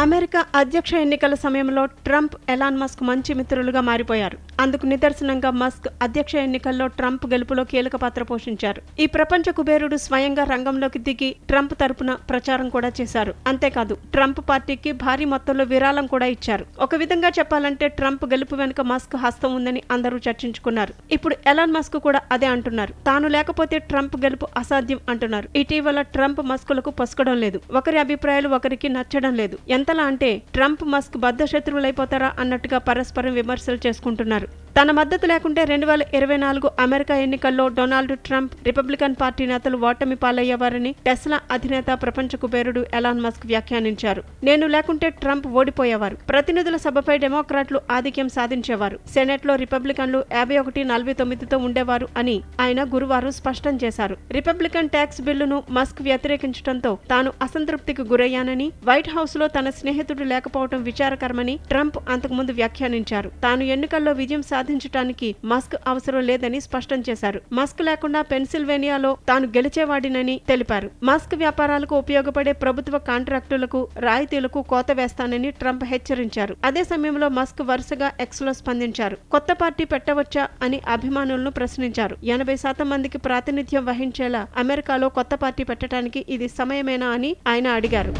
America అధ్యక్ష ఎన్నికల సమయంలో ట్రంప్ ఎలాన్ మస్క్ మంచి మిత్రులుగా మారిపోయారు. అందుకు నిదర్శనంగా మస్క్ అధ్యక్ష ఎన్నికల్లో ట్రంప్ గెలుపులో కీలక పాత్ర పోషించారు. ఈ ప్రపంచ కుబేరుడు స్వయంగా రంగంలోకి దిగి ట్రంప్ తరపున ప్రచారం కూడా చేశారు. అంతేకాదు ట్రంప్ పార్టీకి భారీ మొత్తంలో విరాళం కూడా ఇచ్చారు. ఒక విధంగా చెప్పాలంటే ట్రంప్ గెలుపు వెనుక మస్క్ హస్తం ఉందని అందరూ చర్చించుకున్నారు. ఇప్పుడు ఎలాన్ మస్క్ కూడా అదే అంటున్నారు. తాను లేకపోతే ట్రంప్ గెలుపు అసాధ్యం అంటున్నారు. ఇటీవల ట్రంప్ మస్కులకు పొసకడం లేదు. ఒకరి అభిప్రాయాలు ఒకరికి నచ్చడం లేదు. ఎంతలా అంటే ట్రంప్ మస్క్ బద్ధ శత్రువులైపోతారా అన్నట్టుగా పరస్పరం విమర్శలు చేసుకుంటున్నారు. తన మద్దతు లేకుంటే రెండు వేల ఇరవై నాలుగు అమెరికా ఎన్నికల్లో డొనాల్డ్ ట్రంప్ రిపబ్లికన్ పార్టీ నేతలు ఓటమి పాలయ్యేవారని టెస్లా అధినేత ప్రపంచ కుబేరుడు ఎలాన్ మస్క్ వ్యాఖ్యానించారు. నేను లేకుంటే ట్రంప్ ఓడిపోయేవారు. ప్రతినిధుల సభపై డెమోక్రాట్లు ఆధిక్యం సాధించేవారు. సెనెట్లో రిపబ్లికన్లు యాభై ఒకటి నలభై తొమ్మిదితో ఉండేవారు అని ఆయన గురువారం స్పష్టం చేశారు. రిపబ్లికన్ ట్యాక్స్ బిల్లును మస్క్ వ్యతిరేకించడంతో తాను అసంతృప్తికి గురయ్యానని వైట్ హౌస్లో తన స్నేహితుడు లేకపోవడం విచారకరమని ట్రంప్ అంతకుముందు వ్యాఖ్యానించారు. తాను ఎన్నికల్లో విజయం సాధించడానికి మస్క్ అవసరం లేదని స్పష్టం చేశారు. మస్క్ లేకుండా పెన్సిల్వేనియాలో తాను గెలిచేవాడినని తెలిపారు. మస్క్ వ్యాపారాలకు ఉపయోగపడే ప్రభుత్వ కాంట్రాక్టులకు రాయితీలకు కోత వేస్తానని ట్రంప్ హెచ్చరించారు. అదే సమయంలో మస్క్ వరుసగా ఎక్స్లో స్పందించారు. కొత్త పార్టీ పెట్టవచ్చా అని అభిమానులను ప్రశ్నించారు. ఎనభై శాతం మందికి ప్రాతినిధ్యం వహించేలా అమెరికాలో కొత్త పార్టీ పెట్టడానికి ఇది సమయమేనా అని ఆయన అడిగారు.